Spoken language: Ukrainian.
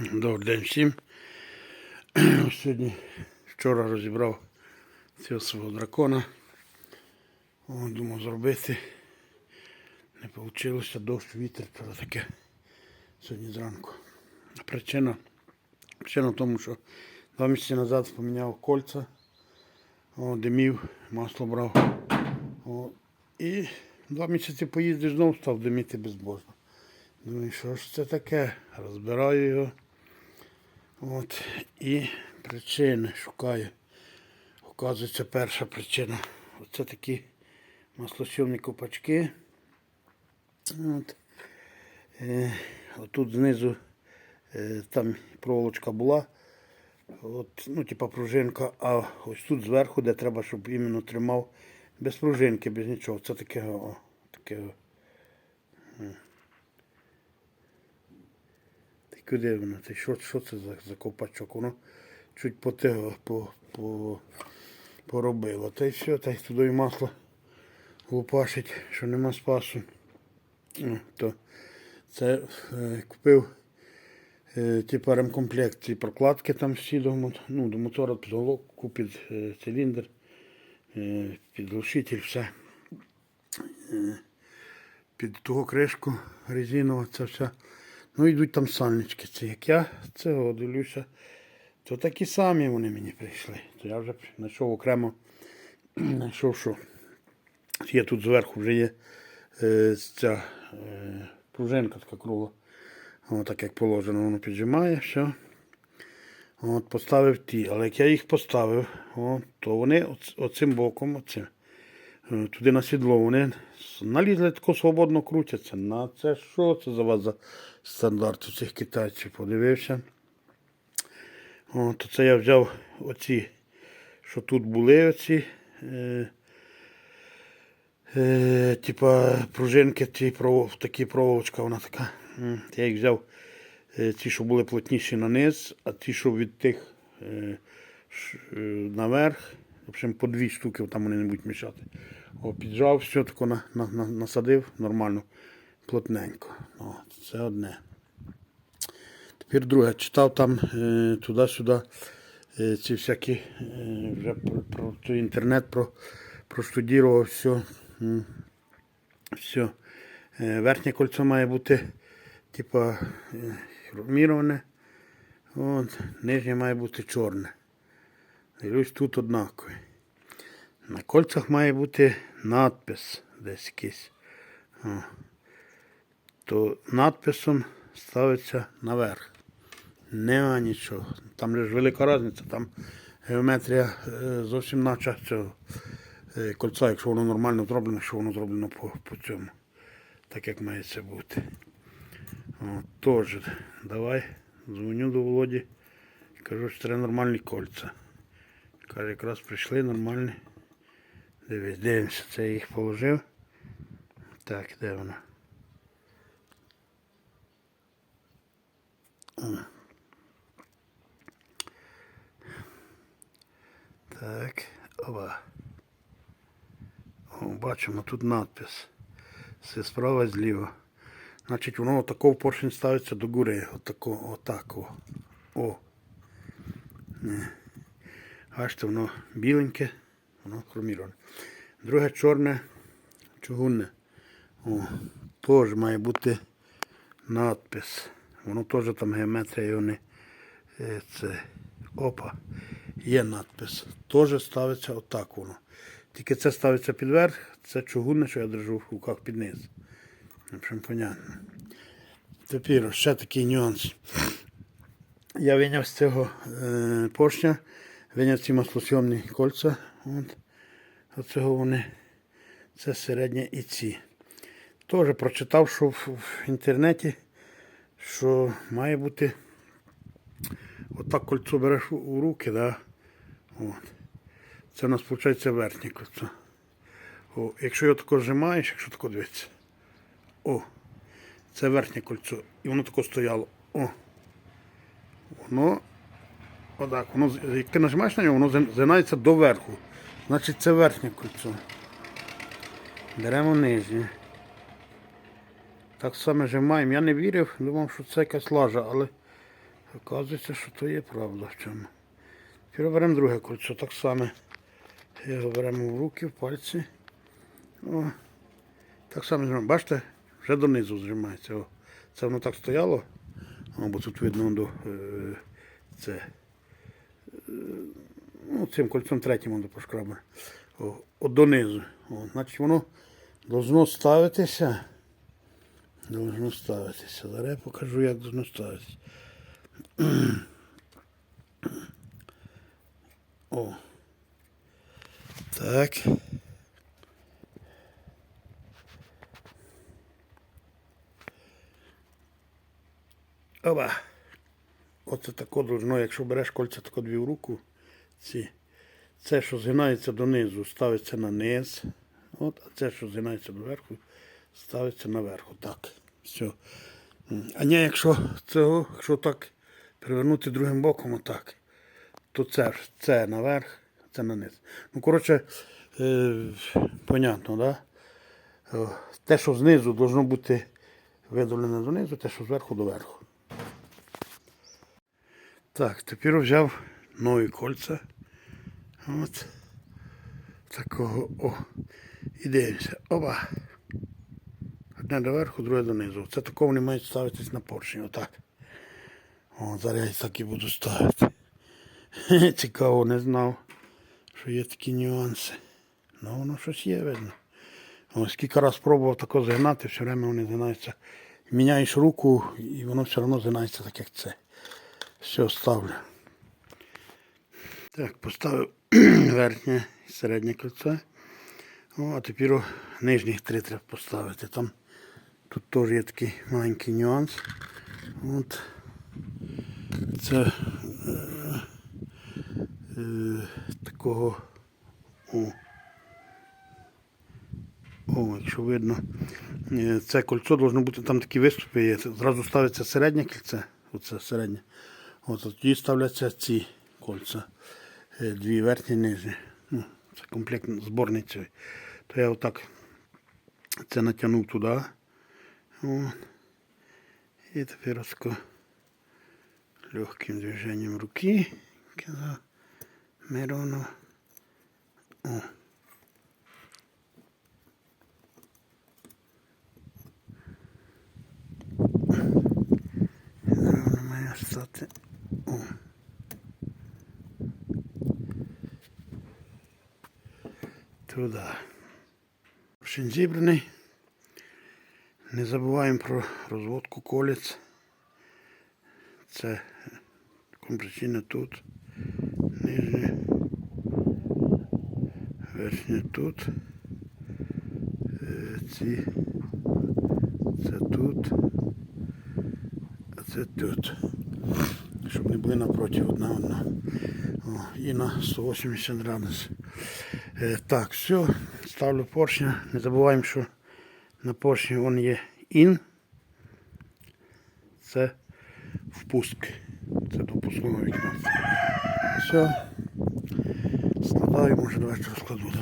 Добрий день всім. Сьогодні вчора розібрав цього свого дракона. Думав зробити. Не вийшло, дощ, вітер, то таке сьогодні зранку. Причина, причина в тому, що два місяці назад поміняв кольця, о, димів, масло брав. О, і два місяці поїздив, знову став диміти безбожно. Думаю, що ж це таке? Розбираю його. От. І причини шукаю. Оказується, перша причина. Оце такі маслосьомні копачки. От. Е, отут знизу е, там проволочка була. От, ну, типа пружинка, а ось тут зверху, де треба, щоб іменно тримав без пружинки, без нічого. Це таке, о, таке. о. Ти куди воно? Ти що, що це за, за ковпачок? Воно чуть по, те- по, по, поробило. Та й все, та й туди масло лупашить, що нема спасу. То це е, купив е, типу ремкомплект, ці прокладки там всі до, ну, до мотора, під головку, під е, циліндр, е, під все. Е, під того кришку резинова, це все. Ну, йдуть там сальнички. Це як я цього дивлюся, то такі самі вони мені прийшли. То я вже знайшов окремо, знайшов, що є тут зверху вже є е, ця е, пружинка така кругла. О, так як положено, воно піджимає, все. От, поставив ті. Але як я їх поставив, о, то вони оц- оцим боком, оцим, туди на сідло, вони налізли тако свободно крутяться. На це що це за вас за стандарт у цих китайців? Подивився. О, то це я взяв оці, що тут були оці. Е, е, типа пружинки, ті, прово- такі проволочка, вона така. Я їх взяв е, ті, що були плотніші на низ, а ті, що від тих е, е, наверх. В общем, по дві штуки там вони не будуть мішати. О, піджав, все тако на, на, на, насадив нормально, плотненько. О, це одне. Тепер друге, читав там е, туди-сюди е, ці всякі е, вже про, про той інтернет про, проштудірував все. Все. Е, верхнє кольцо має бути типа е, нижнє має бути чорне. Дивлюсь, тут однакові. На кольцях має бути надпис десь якийсь. То надписом ставиться наверх. Нема нічого. Там ж велика різниця, там геометрія е, зовсім наче цього е, кольця, якщо воно нормально зроблено, що воно зроблено по, по цьому. Так як має це бути. Тож, давай, дзвоню до Володі. Кажу, що треба нормальні кольця. Каже, якраз прийшли нормальні. Дивись, дивимося, це я їх положив. Так, де воно? Так, оба. О, бачимо, тут надпис. Все справа зліва. Значить, воно отако в поршень ставиться до гори. Отако, отак. О. Бачите, воно біленьке, воно хроміроване. Друге чорне, чугунне. О, теж має бути надпис. Воно теж там геометрія його Це. Опа. Є надпис. Теж ставиться отак воно. Тільки це ставиться підверх, це чугунне, що я держу в руках під низ. Понятно. Тепер ще такий нюанс. Я виняв з цього е, поршня, виняв ці маслосйомні кольця. От. Оцього вони. Це середнє і ці. Теж прочитав, що в, інтернеті, що має бути отак кольцо береш у, руки, да? От. Це у нас виходить верхнє кольцо. О, якщо його тако зжимаєш, якщо тако дивиться. О, це верхнє кольцо. І воно тако стояло. О. Воно. Отак. Воно, як ти нажимаєш на нього, воно згин- згинається до верху. Значить це верхнє кольцо. Беремо нижнє. Так само жимаємо. Я не вірив, думав, що це якась лажа, але Оказується, що то є правда в чому. Тепер беремо друге кольцо, так само. Його беремо в руки, в пальці. О, так само зжимаємо. Бачите, вже донизу зжимається. О, це воно так стояло. О, бо тут видно до е, це. Ну, цим кольцом третім до пошкрабер. О, от донизу. О, значить воно должно ставитися. Должно ставитися. Зараз я покажу, як должно ставитися. О. Так. Оба. Оце тако должно, якщо береш кольця тако дві в руку, ці. Це, що згинається донизу, ставиться на низ. От, а це, що згинається доверху, ставиться наверху. Так. Все. А ні, якщо цього, якщо так перевернути другим боком, отак, то це, це наверх, це на низ. Ну, коротше, е, понятно, да? Те, що знизу, должно бути видавлене донизу, те, що зверху доверху. Так, тепер взяв нові кольця. От. Такого. О. І дивимося. Оба. Одне доверху, друге донизу. Це такого не мають ставитись на поршні. Отак. О, зараз я так і буду ставити. Цікаво, не знав, що є такі нюанси. Ну, воно щось є, видно. О, скільки раз пробував тако згинати, все время вони згинаються. Міняєш руку і воно все одно згинається так, як це. Все, ставлю. Так, поставив верхнє і середнє кільце. О, а тепер нижніх три треба поставити. Там тут теж є такий маленький нюанс. От. Це е, е, такого. О. О, якщо видно, е, це кольцо должно бути, там такі виступи є. Зразу ставиться середнє кільце, оце середнє. От тоді ставляться ці кольця. Е, Дві верхні нижні. Ну, це комплект зборний цей. То я отак це натягнув туди. От. І тепер тако легким движенням руки. Казав Миронов. О. Зараз має стати. О. Туди. Поршень зібраний. Не забуваємо про розводку колець. Це компресійне тут. Нижнє. Верхнє тут. Е, Ці. Це тут. А це тут. Щоб не були напроти одна одного. О, і на 180 градусів. Е, так, все, ставлю поршня. Не забуваємо, що на поршні він є ін. Це впуск. Це до пускового вікна. Все. Складаю, може давайте розкладу.